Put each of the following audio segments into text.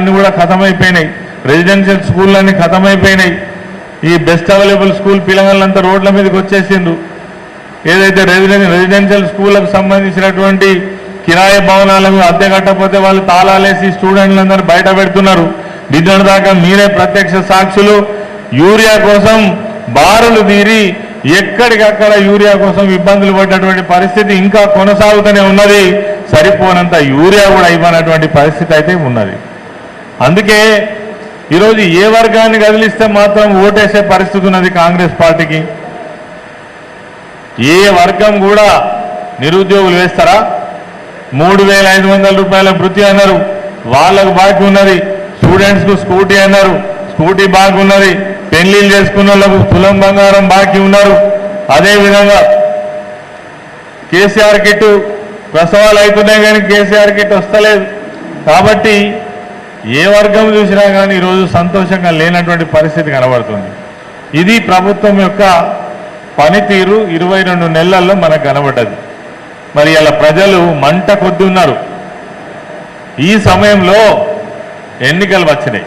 అన్ని కూడా ఖతమైపోయినాయి రెసిడెన్షియల్ స్కూళ్ళన్నీ ఖతమైపోయినాయి ఈ బెస్ట్ అవైలబుల్ స్కూల్ పిల్లగాళ్ళంతా రోడ్ల మీదకి వచ్చేసిండ్రు. ఏదైతే రెసిడెన్ రెసిడెన్షియల్ స్కూళ్ళకు సంబంధించినటువంటి కిరాయి భవనాలకు అద్దె కట్టకపోతే వాళ్ళు తాళాలేసి స్టూడెంట్లందరూ బయట పెడుతున్నారు. నిన్నటి దాకా మీరే ప్రత్యక్ష సాక్షులు. యూరియా కోసం బారులు తీరి ఎక్కడికక్కడ యూరియా కోసం ఇబ్బందులు పడ్డటువంటి పరిస్థితి ఇంకా కొనసాగుతూనే ఉన్నది. సరిపోనంత యూరియా కూడా ఇవ్వనటువంటి పరిస్థితి అయితే ఉన్నది. అందుకే ఈరోజు ఏ వర్గాన్ని కదిలిస్తే మాత్రం ఓటేసే పరిస్థితి ఉన్నది కాంగ్రెస్ పార్టీకి. ఏ వర్గం కూడా నిరుద్యోగులు వేస్తారా? మూడు వేల ఐదు వందల రూపాయల వృత్తి అన్నారు. వాళ్ళకు బాకీ ఉన్నది. స్టూడెంట్స్కు స్కూటీ అన్నారు. స్కూటీ బాకీ ఉన్నది. పెళ్ళిళ్ళు చేసుకున్న వాళ్ళకు తులం బంగారం బాకీ ఉన్నారు. అదేవిధంగా కేసీఆర్ కిట్టు ప్రసవాలు అవుతున్నాయి కానీ కేసీఆర్ కిట్ వస్తలేదు. కాబట్టి ఏ వర్గం చూసినా కానీ ఈరోజు సంతోషంగా లేనటువంటి పరిస్థితి కనబడుతుంది. ఇది ప్రభుత్వం యొక్క పనితీరు ఇరవై రెండు నెలల్లో మనకు కనబడ్డది. మరి ఇలా ప్రజలు మంట కొద్ది ఉన్నారు. ఈ సమయంలో ఎన్నికలు వచ్చినాయి.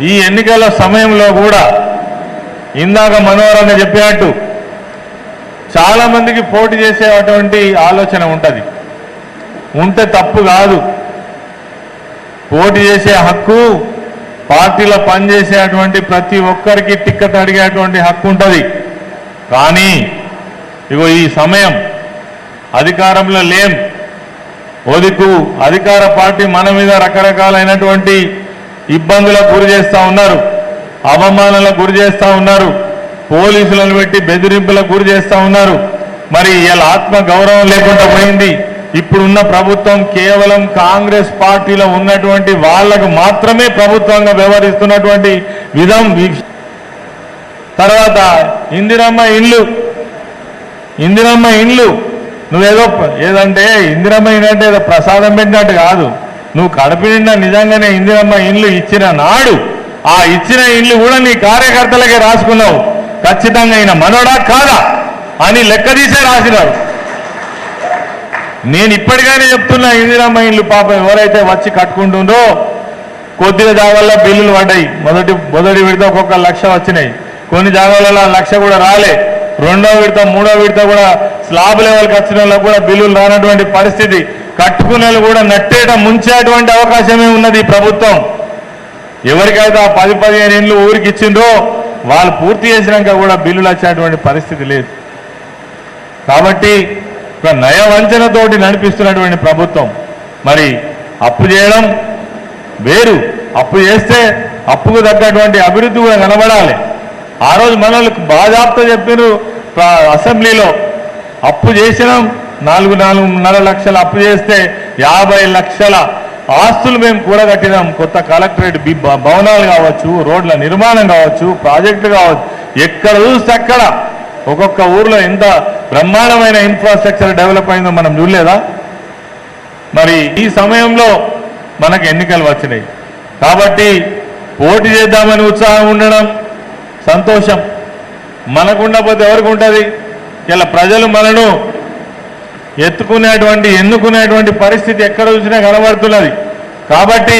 ఈ ఎన్నికల సమయంలో కూడా ఇందాక మనోహరన్న చెప్పినట్టు చాలామందికి పోటీ చేసేటువంటి ఆలోచన ఉంటుంది. ఉంటే తప్పు కాదు. పోటీ చేసే హక్కు పార్టీలో పనిచేసేటువంటి ప్రతి ఒక్కరికి టిక్కెట్ అడిగేటువంటి హక్కు ఉంటుంది. కానీ ఇగో ఈ సమయం అధికారంలో లేం. ఒదికు అధికార పార్టీ మన మీద రకరకాలైనటువంటి ఇబ్బందులకు గురి చేస్తూ ఉన్నారు అవమానాలకు గురి చేస్తూ ఉన్నారు పోలీసులను పెట్టి బెదిరింపులకు గురి చేస్తూ ఉన్నారు. మరి ఇలా ఆత్మ గౌరవం లేకుండా పోయింది. ఇప్పుడున్న ప్రభుత్వం కేవలం కాంగ్రెస్ పార్టీలో ఉన్నటువంటి వాళ్ళకు మాత్రమే ప్రభుత్వంగా వ్యవహరిస్తున్నటువంటి విధం తర్వాత ఇందిరమ్మ ఇండ్లు. ఇందిరమ్మ ఇండ్లు. నువ్వేదో ఏదంటే ఇందిరమ్మ ఇల్లు అంటే ఏదో ప్రసాదం పెట్టినట్టు కాదు. నువ్వు కడుపు నిండా నిజంగానే ఇందిరమ్మ ఇండ్లు ఇచ్చిన నాడు ఆ ఇచ్చిన ఇండ్లు కూడా నీ కార్యకర్తలకే రాసుకున్నావు. ఖచ్చితంగా ఈయన మనోడా కాదా అని లెక్క తీసే రాసినారు. నేను ఇప్పటికైనా చెప్తున్నా ఇందిరమ్మ ఇండ్లు పాప ఎవరైతే వచ్చి కట్టుకుంటుందో కొద్దిగా జాగాల్లో బిల్లులు పడ్డాయి. మొదటి మొదటి విడత ఒక్కొక్క లక్ష వచ్చినాయి. కొన్ని జాగాలలో ఆ లక్ష కూడా రాలే. రెండో విడత మూడో విడత కూడా స్లాబ్ లెవెల్కి వచ్చిన వాళ్ళకు కూడా బిల్లులు రానటువంటి పరిస్థితి. కట్టుకునే కూడా నట్టేట ముంచేటువంటి అవకాశమే ఉన్నది ఈ ప్రభుత్వం. ఎవరికైతే ఆ పది పదిహేను ఏళ్ళు ఊరికి ఇచ్చిందో వాళ్ళు పూర్తి చేసినాక కూడా బిల్లులు వచ్చేటువంటి పరిస్థితి లేదు. కాబట్టి నయవంచనతోటి నడిపిస్తున్నటువంటి ప్రభుత్వం. మరి అప్పు చేయడం వేరు. అప్పు చేస్తే అప్పుకు తగ్గటువంటి అభివృద్ధి కూడా కనబడాలి. ఆ రోజు మనల్ని బాజాప్తా చెప్పారు అసెంబ్లీలో. అప్పు చేసినాం నాలుగు నాలుగున్నర లక్షల అప్పు చేస్తే యాభై లక్షల ఆస్తులు మేము కూడగట్టినాం. కొత్త కలెక్టరేట్ భవనాలు కావచ్చు రోడ్ల నిర్మాణం కావచ్చు ప్రాజెక్టులు కావచ్చు. ఎక్కడ చూస్తే అక్కడ ఒక్కొక్క ఊర్లో ఎంత బ్రహ్మాండమైన ఇన్ఫ్రాస్ట్రక్చర్ డెవలప్ అయిందో మనం చూడలేదా? మరి ఈ సమయంలో మనకు ఎన్నికలు వచ్చినాయి. కాబట్టి పోటీ చేద్దామని ఉత్సాహం ఉండడం సంతోషం. మనకుండకపోతే ఎవరికి ఉంటుంది ఇలా ప్రజలు మనను ఎత్తుకునేటువంటి ఎన్నుకునేటువంటి పరిస్థితి ఎక్కడ చూసినా కనబడుతున్నది. కాబట్టి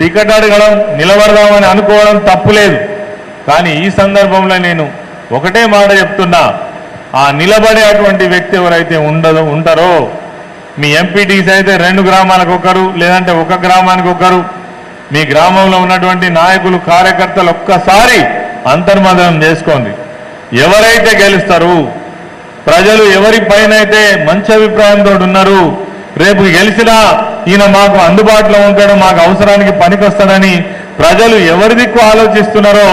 టికెట్ అడగడం నిలబడదామని అనుకోవడం తప్పులేదు. కానీ ఈ సందర్భంలో నేను ఒకటే మాట చెప్తున్నా. ఆ నిలబడేటువంటి వ్యక్తి ఎవరైతే ఉండదో ఉంటారో మీ ఎంపీటీస్ అయితే రెండు గ్రామాలకు ఒకరు లేదంటే ఒక గ్రామానికి ఒకరు మీ గ్రామంలో ఉన్నటువంటి నాయకులు కార్యకర్తలు ఒక్కసారి అంతర్మదనం చేసుకోండి. ఎవరైతే గెలుస్తారు ప్రజలు ఎవరి పైన అయితే మంచి అభిప్రాయంతో ఉన్నారు రేపు గెలిచినా ఈయన మాకు అందుబాటులో ఉంటాడు మాకు అవసరానికి పనికొస్తాడని ప్రజలు ఎవరి దిక్కు ఆలోచిస్తున్నారో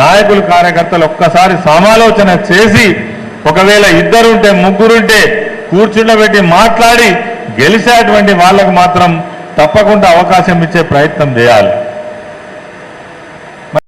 నాయకులు కార్యకర్తలు ఒక్కసారి సమాలోచన చేసి ఒకవేళ ఇద్దరుంటే ముగ్గురుంటే కూర్చుండబెట్టి మాట్లాడి గెలిచేటువంటి వాళ్ళకు మాత్రం తప్పకుండా అవకాశం ఇచ్చే ప్రయత్నం చేయాలి.